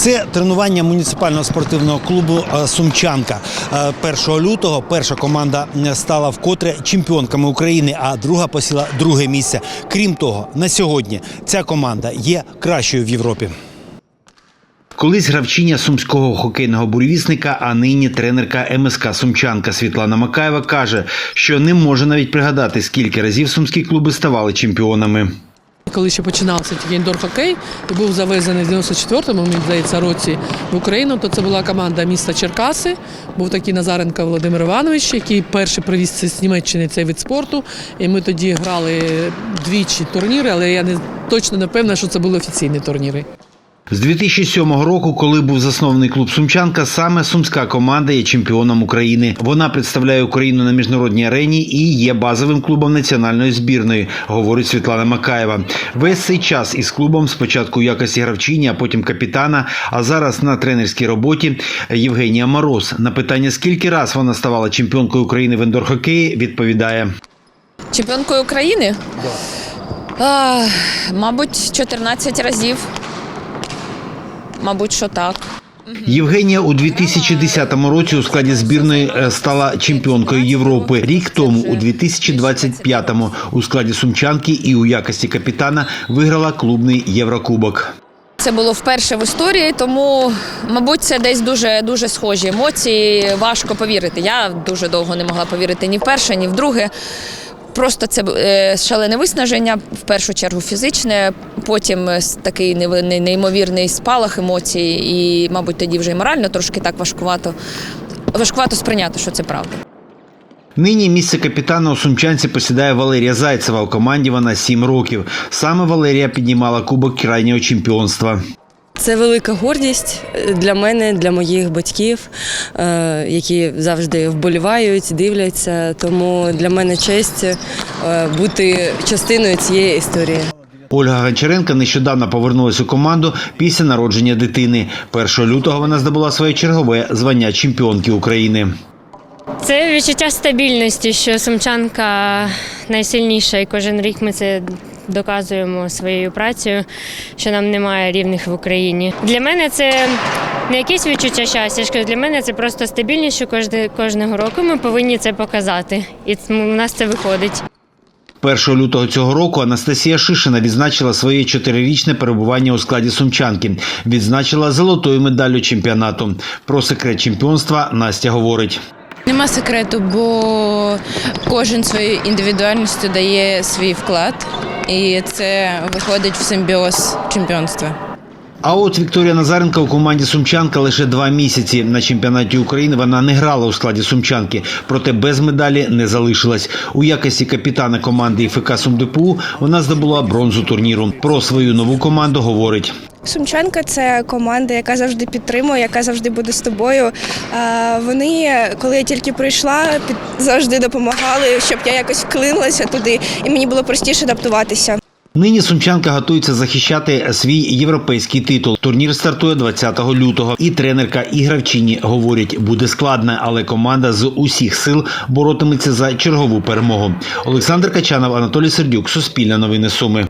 Це тренування муніципального спортивного клубу е, Сумчанка. Е, 1 лютого перша команда е, стала вкотре чемпіонками України, а друга посіла друге місце. Крім того, на сьогодні ця команда є кращою в Європі. Колись гравчиня сумського хокейного буревісника, а нині тренерка МСК Сумчанка Світлана Макаєва каже, що не може навіть пригадати, скільки разів сумські клуби ставали чемпіонами. Коли ще починався тільки індор-хокей і був завезений в 94-му, мені здається, році в Україну, то це була команда міста Черкаси. Був такий Назаренко Володимир Іванович, який перший привіз з Німеччини цей вид спорту. І ми тоді грали двічі турніри, але я не точно не певна, що це були офіційні турніри. З 2007 року, коли був заснований клуб Сумчанка, саме сумська команда є чемпіоном України. Вона представляє Україну на міжнародній арені і є базовим клубом національної збірної, говорить Світлана Макаєва. Весь цей час із клубом спочатку у якості гравчині, а потім капітана. А зараз на тренерській роботі Євгенія Мороз. На питання, скільки раз вона ставала чемпіонкою України в індор-хокеї, відповідає. Чемпіонкою України? А, мабуть, 14 разів. Мабуть, що так. Євгенія у 2010 році у складі збірної е, стала чемпіонкою Європи. Рік тому, у 2025-му, у складі сумчанки і у якості капітана виграла клубний Єврокубок. Це було вперше в історії, тому, мабуть, це десь дуже дуже схожі емоції. Важко повірити. Я дуже довго не могла повірити ні в перше, ні в друге. Просто це е, шалене виснаження, в першу чергу фізичне, потім е, такий неймовірний спалах емоцій, і, мабуть, тоді вже і морально трошки так важкувато, важкувато сприйняти, що це правда. Нині місце капітана у сумчанці посідає Валерія Зайцева. У команді вона 7 років. Саме Валерія піднімала кубок крайнього чемпіонства. Це велика гордість для мене, для моїх батьків, е, які завжди вболівають, дивляться. Тому для мене честь е, бути частиною цієї історії. Ольга Гончаренко нещодавно повернулася у команду після народження дитини. 1 лютого вона здобула своє чергове звання чемпіонки України. Це відчуття стабільності, що сумчанка найсильніша, і кожен рік ми це доказуємо своєю працею, що нам немає рівних в Україні. Для мене це не якесь відчуття щастя. Для мене це просто стабільність, що кожне, кожного року ми повинні це показати. І у нас це виходить. 1 лютого цього року Анастасія Шишина відзначила своє чотирирічне перебування у складі сумчанки. Відзначила золотою медаллю чемпіонату. Про секрет чемпіонства Настя говорить. Нема секрету, бо кожен своєю індивідуальністю дає свій вклад, і це виходить в симбіоз чемпіонства. А от Вікторія Назаренка у команді Сумчанка лише два місяці на чемпіонаті України. Вона не грала у складі Сумчанки, проте без медалі не залишилась. У якості капітана команди ІФК «Сумдепу» вона здобула бронзу турніру. Про свою нову команду говорить. Сумчанка це команда, яка завжди підтримує, яка завжди буде з тобою. Вони, коли я тільки прийшла, завжди допомагали, щоб я якось вклинилася туди, і мені було простіше адаптуватися. Нині Сумчанка готується захищати свій європейський титул. Турнір стартує 20 лютого. І тренерка, і гравчині говорять, буде складно, але команда з усіх сил боротиметься за чергову перемогу. Олександр Качанов, Анатолій Сердюк, Суспільне новини Суми.